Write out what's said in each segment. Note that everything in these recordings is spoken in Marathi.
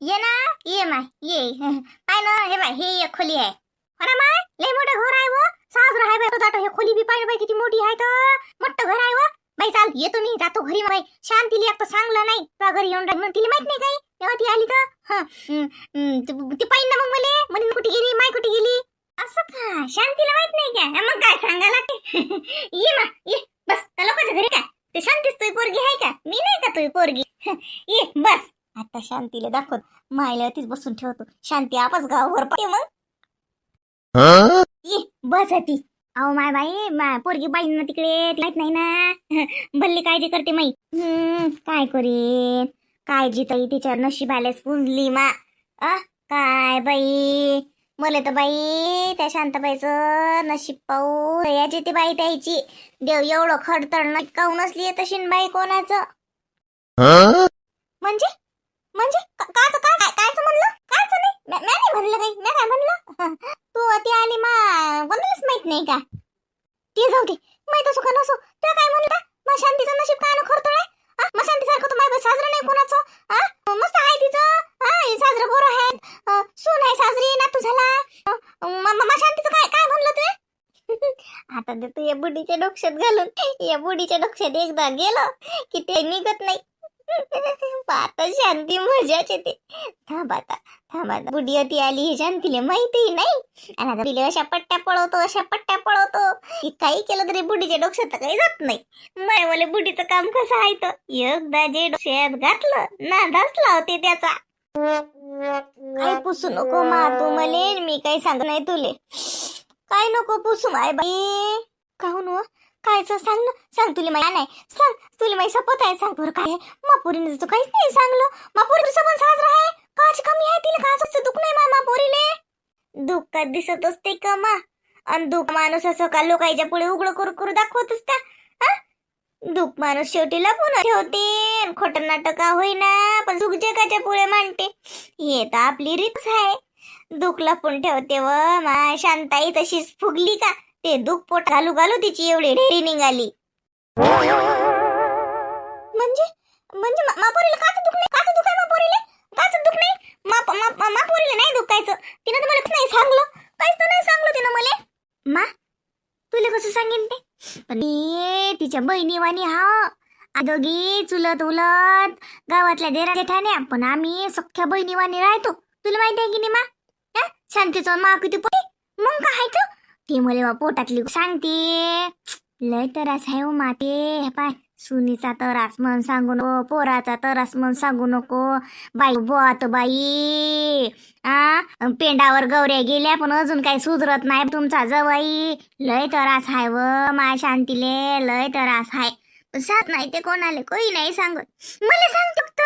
ये ना ये माय ये. पाय ना हे बाय हे एक खोली आहे. हो ना माय लय मोठं घर आहे व. साजरं आहे बाय तो जातो हे खोली बी पाहिजे बाई किती मोठी आहे तर. मोठं घर आहे व. बाई चाल येतो मी जातो घरी बाई शांतीला एक तर सांगलं नाही. तुझ्या घरी येऊन राहिली तिला माहीत नाही काही. तेव्हा ती आली तर. हा ती- पाहिन पाहिजे ना मग मले? म्हणे कुठे गेली? माय कुठे गेली? असं का? शांतीला माहीत नाही काय? मग काय सांगायला लागते? ये मा ये. बस त्याला लोकांच्या घरी काय? ते शांतीच तुझी पोरगी आहे का? मी नाही का तुझी पोरगी? ये बस. आता शांतीला दाखवत. मायला तीच बसून ठेवतो. शांती आपच गावभर पाहिजे मग. बस ती. अहो माय बाई माय पोरगी बाई ना तिकडे माहीत नाही ना. भल्ली काळजी करते माई. हम्म, काय करीन? काळजी ताई तिच्या नशिबालाच पुंजली मा. आ काय बाई? मला तर बाई त्या शांताबाईचं नशीब पाहू. याची ती बाई त्याची. देव एवढं खडतड काहून असली तशी बाई कोणाचं? म्हणजे? म्हणजे का- काय काय कायचं म्हणलं? कायचं नाही? म्या नाही म्हणलं काही. मी काय म्हणलं? तू ती आली मा कोणालाच माहीत नाही का? ती जाऊ दे. माहीत असो का नसो? तुला काय म्हणलं मग शांतीचं नशीब काय ना खरतोय मग शांतीसारखं तर माय साजरं नाही कोणाचं? मस्त आहे तिचं. हा हे साजरं बरं आहे. सून आहे साजरी ना झाला. मग शांतीचं काय काय म्हणलं ते? आता तू या बुडीच्या डोक्यात घालून या बुडीच्या डोक्यात एकदा गेलं की ते निघत नाही. शांती मजाच येते थांब आता थांब आता. बुडी आली हे शांतीले माहितीही नाही. आणि आता तिला अशा पट्ट्या पळवतो अशा पट्ट्या पळवतो. की काही केलं तरी बुडीच्या डोक्यात काही जात नाही. माय मला बुडीचं काम कसं आहे तर एकदा जे डोक्यात घातलं ना धसला होते त्याचा. काही पुसू नको मा तू मले मी काही सांग नाही तुले. काय नको पुसू माय बाई. काहून वा कायचं सांग ना. सांग तुला माया नाही. सांग. तुला माही शपथ आहे. सांग बरं काय मापुरीने तू काहीच नाही सांगलो. मापुरी पण साजरा आहे. काच कमी आहे तिला काच असतं दुख नाही मामा पोरीले दुःखात दिसत असते का मा आणि दुःख माणूस असं का लोकांच्या पुढे उघड करू करू दाखवत असता हा? दुःख माणूस शेवटी लपून ठेवते. खोट नाटक होईना पण सुख जगाच्या पुढे मांडते. हे तर आपली रीतच आहे. दुःख लपून ठेवते व मा शांताई तशीच फुगली का? ते दुःख पोट घालू घालू तिची एवढी ढेरी निघाली. म्हणजे? म्हणजे मापोरीला काच दुख नाही? काच दुख आहे काच दुख नाही? माप माप मापोरीला नाही दुखायचं. तिनं तर मला नाही सांगलं. काहीच तर नाही सांगलं तिनं मला. मा तुला कसं सांगेन ते? पण तिच्या बहिणी वाणी हा दोघी चुलत उलत गावातल्या देरा जेठाण्या पण आम्ही सख्या बहिणी वाणी राहतो. तुला माहिती आहे की नाही मा? हा? शांतीचं मा किती पोटी? मग काय आहे तर? ती मला बा पोटातली सांगते. लय तरास आहे हो माते. हे पाय सुनीचा तरास म्हण सांगू नको पोराचा तरास म्हण सांगू नको. बाई बोत बाई. आ? पेंडावर गौऱ्या गेल्या पण अजून काही सुधरत नाही तुमचा जवाई. लय तरास आहे व माय शांतीले लय तरास आहे. साथ नाही ते कोणाले कोणी नाही सांगत. मला सांग फक्त.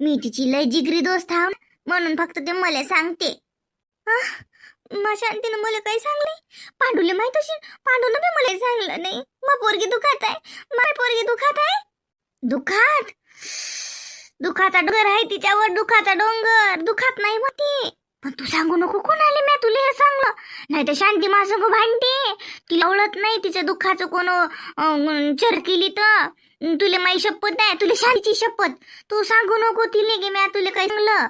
मी तिची लय जिगरी दोस्त हा म्हणून फक्त ते मला सांगते. मग मा शांतीनं मला काही सांगले. पांडूले माहीत असेल पांडूनं बी मला सांगलं नाही. मग पोरगी दुखात आहे. माय पोरगी दुखात आहे. दुखात? दुखाचा डोंगर आहे तिच्यावर दुखाचा डोंगर. दुखात नाही होती पण तू सांगू नको कोणाले मी तुला हे सांगलं. नाही तर शांती माझं भांडते. तिला ओळख नाही तिच्या दुःखाचं कोण चरकिली तर. तुला माई शपथ नाही तुला शांतीची शपथ. तू सांगू नको तिले की म्या तुला काही सांगलं.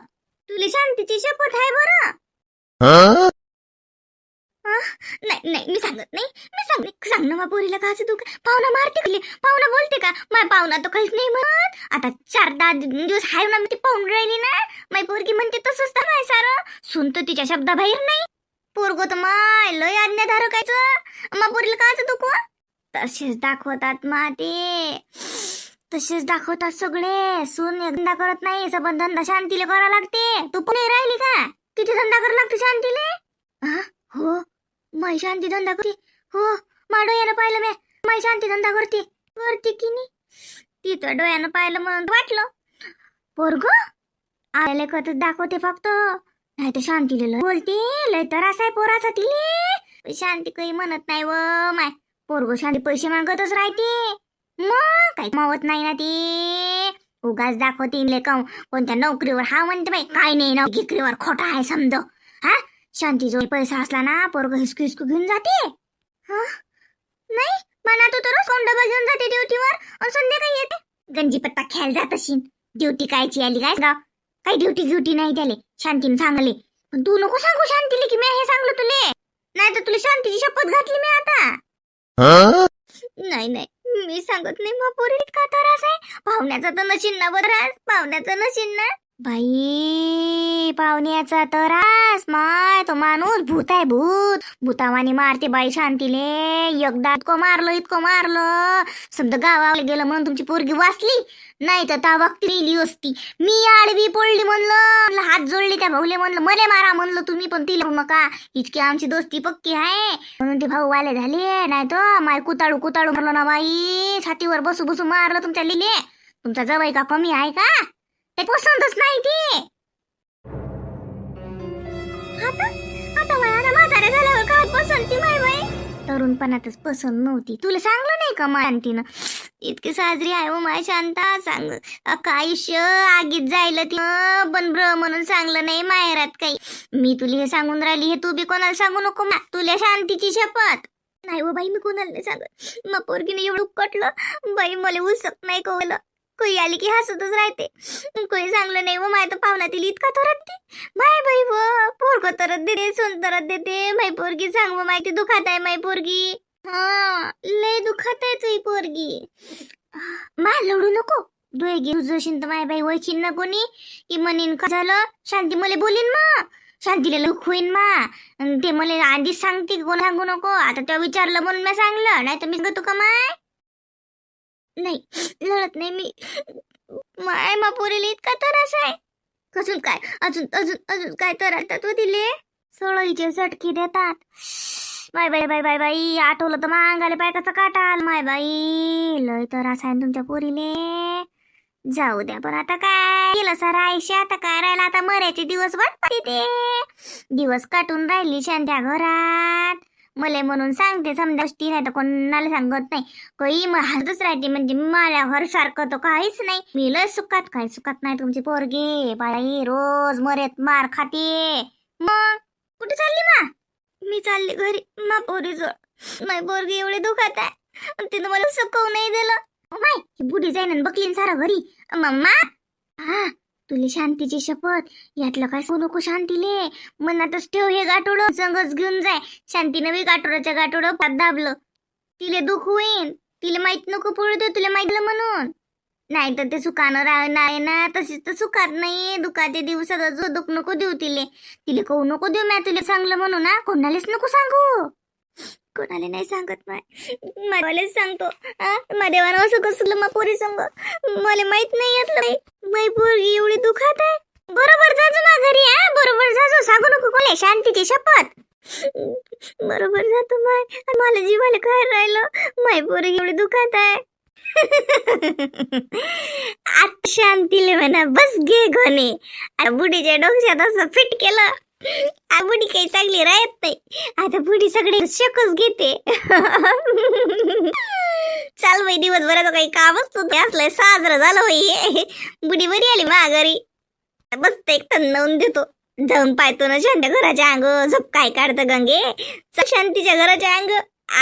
तुला शांतीची शपथ आहे बरं. नाही नाही मी सांगत नाही. मी सांग सांग ना पोरीला का असं तू पाहुणा मारते का पाहुणा बोलते का? माय पाहुणा तर काहीच नाही म्हणत. आता चार दहा दिवस हाय ना मी ती पाहून राहिली ना माय पोरगी म्हणते तसंच तर माय सारं. सुन तर तिच्या शब्दाबाहेर नाही. पोरगो तर माय लय आज्ञाधारकायचं मा पोरीला का असं तसेच दाखवतात मा ते. तसेच दाखवतात सगळे. सून एक धंदा करत नाही सबंध धंदा शांतीला करावं लागते. तू पण राहिली का? किती धंदा करावं लागते शांतीले? हा. हो. मै शांती धंदा करते हो मा डोळ्यानं पाहिलं मी मै शांती धंदा करते करते की नाही तिथं डोळ्यानं पाहिलं म्हणून वाटलं पोरग आलेले कत दाखवते फक्त नाही तर शांतीला लय बोलते लय तर आहे पोराचा तिले शांती काही म्हणत नाही व माय पोरग शांती पैसे मागतच राहते मग काही मावत नाही ना ती उगाच दाखवते इनले कोणत्या नोकरीवर हा म्हणते बाई काय नाही ना विक्रीवर खोटा आहे समज हा शांती जो पैसा असला ना पोरग हिसकू हिसकू घेऊन जाते. नाही मना तू तर डबा घेऊन जाते ड्युटीवर संध्याकाळी येते. गंजी पत्ता खेळ जात असेल ड्युटी कायची आली काय गाव काही ड्युटी ड्युटी नाही त्याले. शांतीने सांगले. पण तू नको सांगू शांतीले की मी हे सांगलं तुले. नाही तर तुला शांतीची शपथ घातली मी आता. नाही नाही. मी सांगत नाही मग पोरी इतका त्रास आहे? पाहुण्याचा तर नशीन ना बरं पाहुण्याचा नशीन ना. बाई पाहुण्याचा तरास माय तो माणूस भूत आहे भूत. भूतावानी मारते बाई शांतीले. एकदा इतकं मारलं इतकं मारलं. समजा गावाला गेलं म्हणून तुमची पोरगी वाचली? नाही तर त्या वक्ती लिहिली असती. मी आडवी पडली म्हणलं. म्हणलं हात जोडले त्या भाऊले म्हणलं मले मारा म्हणलं तुम्ही पण तिला नका. इतकी आमची दोस्ती पक्की आहे. म्हणून ते भाऊ वाले झाले. नाही तर माय कुताळू कुताळू मारलं ना बाई छातीवर बसू बसू मारलं तुमच्या लिले. तुमचा जवळ का कमी आहे का? ते पसंतच नाही ती. आता आता म्हातारे झाल्यावर काय पसंती माय बाई? तरुणपणातच पसंत नव्हती. तुला सांगलं नाही का मानतीनं इतकी साजरी आहे हो माय शांता सांग. अख्खं आयुष्य आगीत जायला ती. पण ब्र म्हणून सांगलं नाही माहेरात काही. मी तुला हे सांगून राहिली हे तू बी कोणाला सांगू नको मा. तुला शांतीची शपथ. नाही हो बाई मी कोणाला नाही सांगत. मग पोरगीने एवढं कटलं बाई मला उसक नाही कवलं कोई आली की हसतच राहते. कोई चांगलं नाही व माय तर पाहुणा तिला इतका तरत दे. माय बाई व पोरग तरत देते सोन तरत देते. माय पोरगी सांग व माहिती दुखात आहे माय पोरगी. हा लय दुखात आहे तुझी पोरगी. मा लढू नको. डोळे घेऊ जोशीन तर माय बाई ओळखीन ना कोणी. की म्हणेन का झालं? शांती मला बोलीन मग शांतीला लुक होईन मा. ते मला आधीच सांगते कोण सांगू नको. आता तेव्हा विचारलं म्हणून मी सांगलं. नाही तर मी तुका का माय? नाही लढत नाही. मी माय मा पोरीला इतका त्रास आहे. अजून काय अजून अजून अजून काय तर तू दिले. सोळीचे चटकी देतात. बाय बाय बाय बाय बाई आठवलं तर मागायला पाय कसं काटाल माय बाई. लय त्रास आहे ना तुमच्या पोरीले. जाऊ द्या पण आता काय? केलं सर आयुष्य आता काय राहिलं? आता मरायचे दिवस वाटते ते दिवस काटून राहिली शांत्या घरात. मले म्हणून सांगते समजा गोष्टी नाही तर कोणाला सांगत नाही. काही मग हसतच राहते म्हणजे मला हर सारखं तर काहीच नाही. मी लय सुखात काही सुखात नाही तुमची पोरगी. बाई रोज मरेत मार खाते. मग? कुठे चालली मा? मी चालली घरी. मा पोरीजवळ. माय पोरगी एवढे दुखात आहे. तिनं मला सुकवू नाही दिलं माय बुढी जाईन बघलीन सारं घरी. मम्मा हा. तुले शांतीची शपथ यातलं काय सांगू नको शांतीले? मनातच ठेव हे गाठोड संगच घेऊन जाय. शांतीनं बी गाठोडाच्या गाठोड पात दाबलं. तिले दुःख होईन. तिला माहीत नको पडू दे तुला माहितलं म्हणून. नाही तर ते सुखानं राहणार ना तशीच तर सुखात नाही. दुखाते दिवसात जो दुःख नको देऊ तिले. तिले कहू नको देऊ मॅ तुला सांगलं म्हणून ना कोणालाच नको सांगू. कोणाला नाही सांगत माय मलाच सांगतो मा देवानं असं कसलं मग पोरी सांग. मला माहीत नाही यातलं बाई. माई पोरगी एवढी दुखात आहे. बरोबर जाजो ना घरी हा बरोबर जाजो सांगू नको कोणी शांतीची शपथ. बरोबर जातो माय. मला जीवाला काय राहिलं? माय पोरगी एवढी दुखात आहे. आता शांतीले म्हणा बस घे घोणे आता बुडीच्या डोक्यात असं फिट केलं. बुडी काही चांगली राहत नाही. आता बुडी सगळे शकच घेते. चाल बाई दिवसभराचं काही कामच ते असलं साजरा झालं बाई. बुडी बरी आली माघारी बसत एक तन नवून देतो. जाऊन पाहतो ना शांत घराच्या अंग. झोप काय काढतं गंगे? शांतीच्या घराच्या अंग.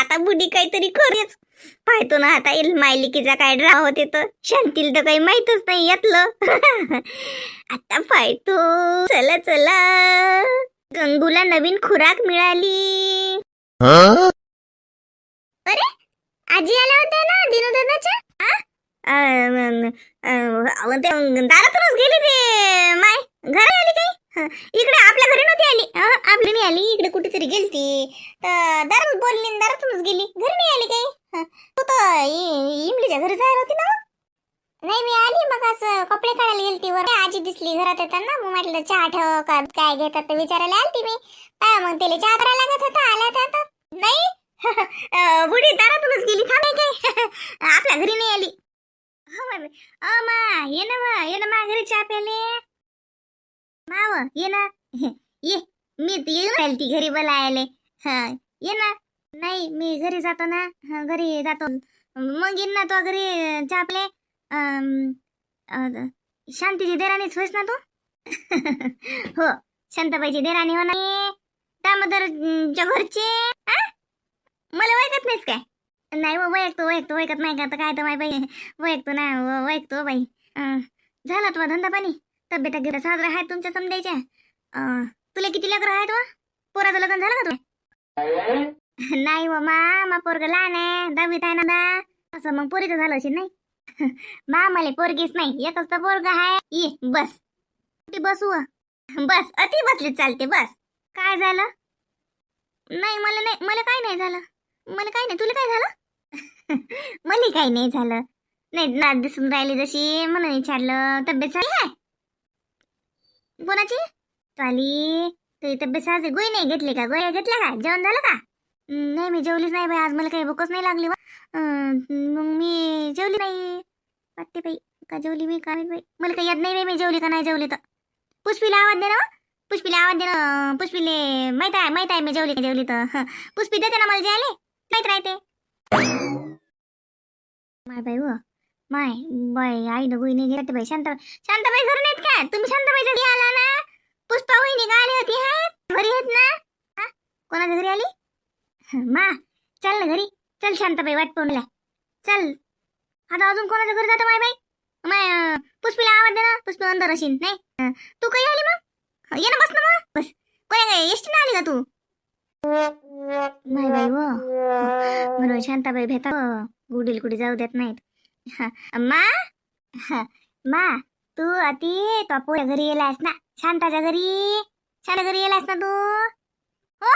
आता बुडी काहीतरी करेच पाहतो ना आता येईल मायलिकीचा काय ड्रामा होते तर. शांतील तर काही माहीतच नाही यातलं. आता पाहतो. चला चला. गंगूला नवीन खुराक मिळाली. अरे आजी आल्या होत्या ना अं, ते दारातूनच गेली ते. माय घरी आली काही हं, इकडे आपल्या घरी नव्हती आली. आपली नाही आली. इकडे कुठेतरी गेलती. तर दारात बोलली दारातूनच गेली. घरी नाही आली काही. तू तर इमलीच्या घरी जायला होती ना? नाही मी आली मग असं कपडे काढायला गेलती वर. आजी दिसली घरात येताना? मग म्हटलं चहा ठेव का काय घेतात ते विचारायला आलती मी. काय मग तिला चहा करायला लागत होता आल्या तर आता. नाही? बुढी दारातूनच गेली. थांब नाही काय आपल्या घरी नाही आली. हो मग अ मा ये ना मा ये ना मा घरी चहा प्याले. माव ये ना. ये मी तर येऊन ती घरी बोलायले. हा ये ना. नाही मी घरी जातो ना. घरी जातो. मग येईन ना तो घरी चापले शांतीची देराणीच होईस ना तू? हो शांताबाईची देराणी हो नाही दामोदरच्या घरचे मला ओळखत नाहीस काय? नाही व वैकतो वैकतो वैकत नाही का? तर काय तर माय बाई वैकतो ना वैकतो बाई. झाला तुझा धंदा पाणी? तब्येत घेता साजरा आहे तुमच्या समजायच्या. तुला किती लेकर आहेत वा? पोराचं लग्न झालं का तुला नाही व मा पोरग लहान आहे दहावीत आहे ना दा. असं मग पोरीचं झालं असेल नाही? मा मला पोरगीच नाही एकच तर पोरग आहे. ये बस. ती बसू व. बस अति बसली चालते बस. काय झालं? नाही मला नाही मला काय नाही झालं? मला काय नाही तुला काय झालं? मला काही नाही झालं. नाही नाद दिसून राहिली जशी म्हणून विचारलं तब्येत झाली आहे? कोणाची चाली तुझी तब्येत साजे गोळी नाही घेतली का? गोळ्या घेतल्या का? जेवण झालं का? नाही मी जेवलीच नाही बाई. आज मला काही भूकच नाही लागली मग मी जेवली नाही वाटते बाई का जेवली मी? का बाई? मला काही याद नाही बाई मी जेवली का नाही जेवली तर. पुष्पीला आवाज दे ना पुष्पीला आवाज दे ना. पुष्पीले माहीत आहे माहीत आहे मी जेवली का जेवली तर. हं. पुष्पी देते ना मला जेवायले? माहीत राहते. माय बाई व माय बाय आई न गुई नाही घेते बाई शांत शांताबाई घरून नाहीत का तुम्ही शांताबाईच्या घरी आला ना? पुष्पा वहिनी का आली होती हा? घरी आहेत ना? हा? कोणाच्या घरी आली? मा चल ना घरी. चल शांताबाई वाट पाहून चल. आता अजून कोणाच्या घरी जातो माय बाई? माय अं, पुष्पीला आवाज दे ना. पुष्पी अंदर असेल नाही? अं, तू काही आली मग? ये ना बस ना मग. बस. कोणा काय एसटी आली का तू? माय बाई व. म्हणून शांताबाई भेटा गुडील कुठे जाऊ देत नाहीत. मा हा, मा तू अति तो घरी घरी आहेस ना? शांताच्या घरी? शांता घरी येलास ना तू? हो?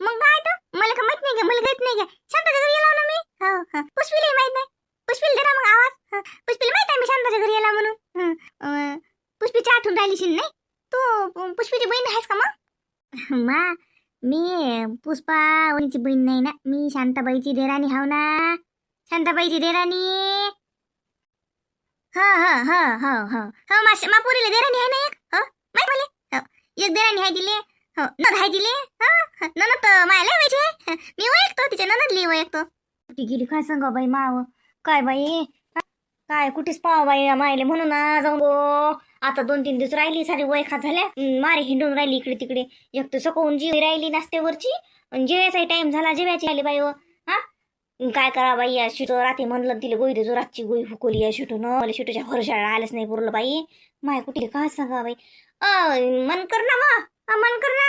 मग काय तर मला का माहीत नाही का? मला घेत नाही का? शांताच्या घरी गेला ना मी? हो हो. पुष्पीला माहीत नाही. पुष्पीला दे ना मग आवाज. हं, पुष्पीला माहीत आहे मी शांताच्या घरी येला म्हणून. हो. पुष्पीची आठवण राहिली शिन नाही? तू पुष्पीची बहीण आहेस का मग? मा मी पुष्पा वणीची बहीण नाही ना? मी शांताबाईची देराणी हाव ना? शांताबाईची देराणी? हा हा हा हा हा. हा मा मा पोरीला देराणी आहे ना एक? हो? माहीत हो. एक देराणी आहे दिले. हो. नद आहे दिले? हा? हा, ननद तर मायला पाहिजे मी ओळखतो तिच्या ननदली ओळखतो. ती गेली काय सांगा बाई माव? काय बाई? काय कुठेच पाव बाई मायले म्हणून ना जाऊन गो आता दोन तीन दिवस राहिली सारी वयखा झाल्या. मारे हिंडून राहिली इकडे तिकडे. एक तर सकवून जी राहिली नाश्त्यावरची. आणि जेवायचाही टाइम झाला जेवायची आली बाई हो. काय करा बाई या शिटो रात्री म्हणलं तिला गोई देतो रातची गोई हुकवली या शिटून. मला शिटोच्या भरोशाला आलंच नाही पुरलं बाई. माय कुठे का सांगा बाई? अ मन कर ना मग. मन कर ना.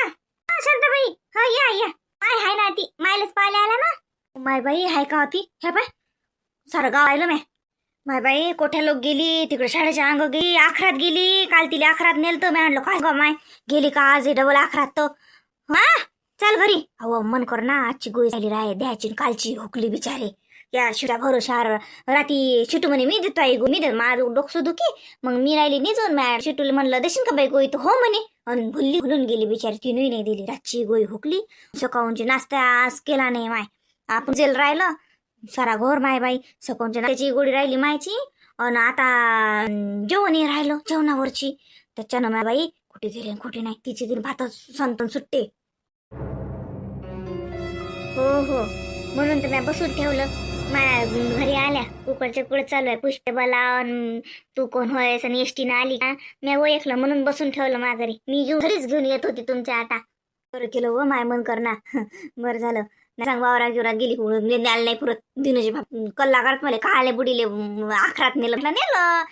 हा, शांताबाई हा या या. माय हाय ना ती. मायलाच पाहायला आला ना. माय बाई हाय का होती ह्या बाय सारं गाव आलं मॅ माय बाई कोठ्या लोक गेली? तिकडे शाळेच्या अंग गेली आखरात गेली. काल तिला आखरात नेलतं. मी आणलं काय ग माय? गेली का आज? डबल आखरात तर. हा? चल घरी. अहो मन कर ना आजची गोळी झाली राय द्यायची कालची हुकली बिचारे. या शिटा भरोशार राती शिटू म्हणे मी देतो आई गो मी दे माझं डोकसू दुखी मग मी राहिली निजून मॅड शिटूला म्हणलं देशील का बाई गोळी? तर हो म्हणे. आणि भुल्ली भुलून गेली बिचारी तिनही नाही दिली. रातची गोळी हुकली. सकाळूनची नाश्ता आज केला नाही माय. आपण जेल राहिलं. सारा घोर माय बाई. सकाळची नाश्त्याची गोळी राहिली मायची. आणि आता अं, जेवणही राहिलं जेवणावरची. त्याच्यानं माय बाई कुठे गेले कुठे नाही. तिची दिन भात संतन सुट्टे. हो हो. म्हणून तर मी बसून ठेवलं. माया घरी आल्या. कुकडच्या कुड चालू आहे. पुष्पबाला तू कोण होयस आणि एसटीनं आली का? मी ओळखलं म्हणून बसून ठेवलं माझ्या घरी. मी घेऊन घरीच घेऊन येत होती तुमच्या आता. बरं केलं हो, व माय मन कर ना. बरं झालं. सांग वावरा गिवरात गेली उडून द्यायला नाही पुरत. दिनोजी बाप. कल्ला करत मला काले बुडीले आखरात नेलं. नेलं.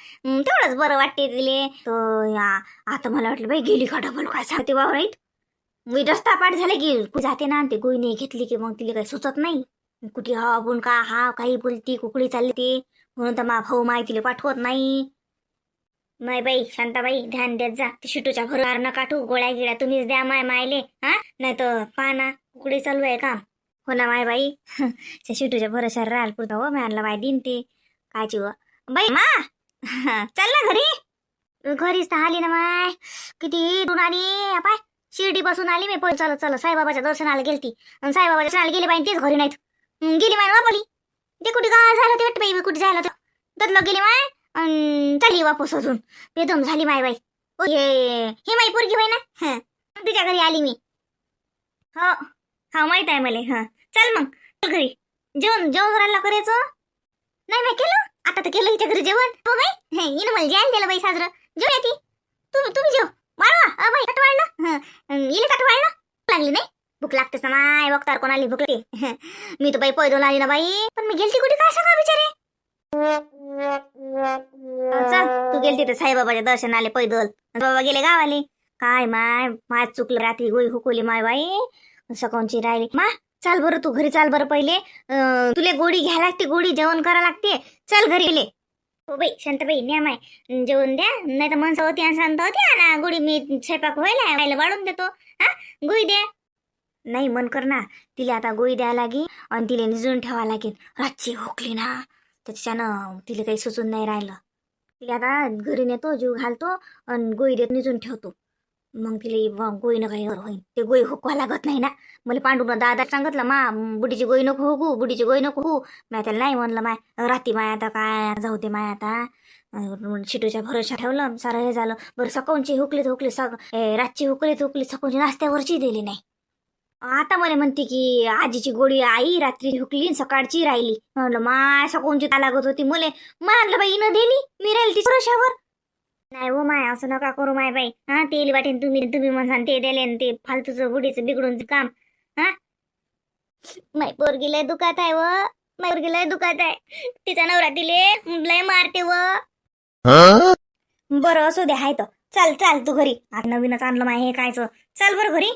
तेवढंच बरं वाटते तिले. तर आता मला वाटलं बाई गेली का डबल? काय सांगते वावराईत? मी रस्ता पाठ झाले की जाते ना ते गोई नाही घेतली की मग तिला काही सुचत नाही. कुठे हा बोल का हा काही बोलती कुकडी चालली ते म्हणून तर मा भाऊ माय तिला पाठवत नाही. माय बाई शांताबाई ध्यान देत जा. ते शिटूच्या घरावर न काठू गोळ्या गिळ्या तुम्हीच द्या माय मायले हा? नाही तर पाना कुकडी चालू आहे का? हो ना माय बाई. त्या शिटूच्या भरोशावर राहाल पुरता हो मी आणला बाय दिन ते. कायची व बाई मा! चल ना घरी. घरीच तर आली ना माय. किती दोन आली पाय शिर्डी बसून आली मी पळत चालत चालत साईबाबाच्या दर्शनाला गेलती. आणि साईबाबाच्या दर्शनाला गेली बाई तेच घरी नाहीत. गेली माय वापरली. ते कुठे गाव झालं ते वाटतं बाई कुठे झालं तर दत्तलं गेली माय आणि चालली वापस अजून. बेदम झाली माय बाई. ओ, हे हे माई पोरगी बाई ना? तिच्या घरी आली मी. हो हा माहीत आहे मला हा. चल मग चल घरी. जेवण जेवण करायला करायचं? नाही नाही केलं? आता तर केलं हिच्या घरी जेवण. हो बाई हे हिनं मला जेवायला दिलं बाई साजरं. जेवूया ती. तुम्ही तुम्ही जेव. वाढवा. बाई वाढलं. इले वाढलं. लागली नाही. भूक लागतेच ना माय. बघतार कोणाली भूक लागते. मी तर बाई पैदल आली ना बाई. पण मी गेलती कुठे? काय सांगा बिचारे? चल तू गेलती तर साईबाबाच्या दर्शन आले पैदल. बाबा गेले गावाले. काय माय? माय चुकलं रात्री गोळी हुकुली माय बाई. सकाळची राहिली. मा चाल बरं तू घरी चाल बरं पहिले. तुले गोडी घ्या लागते गोडी जेवण करा लागते. चल घरी गेले. हो बाई शांताबाई न्या माय जेवण द्या. नाही तर मनसा होती आणि. शांत होती ना गोडी मी स्वयंपाक व्हायला व्हायला वाढून देतो. हा? गोळी द्या. नाही मन कर ना. तिला आता गोळी द्यायला लागी आणि तिला निजून ठेवा लागेल रातची होकली ना. त्याच्यानं तिला काही सुचून नाही राहिलं. तिला आता घरी नेतो जीव घालतो आणि गोळी देत निजून ठेवतो. मग तिला गोळीनं काही होईन ते गोळी हो- हुकवा लागत नाही ना? मला पांडून दादा सांगितलं मा बुडीची गोळी नको हो हुकू बुडीची गोई नको होऊ मी त्याला नाही म्हणलं माय राती माय आता काय जाऊ दे माय आता. शिटूच्या भरोशा ठेवलं सारं हे झालं. बरं सकाळची हुकलीत हुकली सक ए, रातची हुकलीत हुकली सकाळची नाश्त्यावरची दिली नाही. आता मला म्हणते की आजीची गोळी आई रात्री हुकली आणि सकाळची राहिली. म्हणलं माय सकाळची का लागत होती मुले म्हणलं बाई न दिली मी राहिली ती भरोशावर नाही हो माय असं नका करू माय बाई. हा तेल वाटेन तुम्ही तुम्ही म्हणसान ते दिले ते फालतूचं बुडीचं बिघडून काम. हा? माय पोरगी लय दुखात आहे व माय पोरगी लय दुखात आहे. तिचा नवरा दिले लय मारते व बरं असू दे हाय तर. चाल चाल तू घरी. आता नवीनच आणलं माय हे कायचं चाल बरं घरी.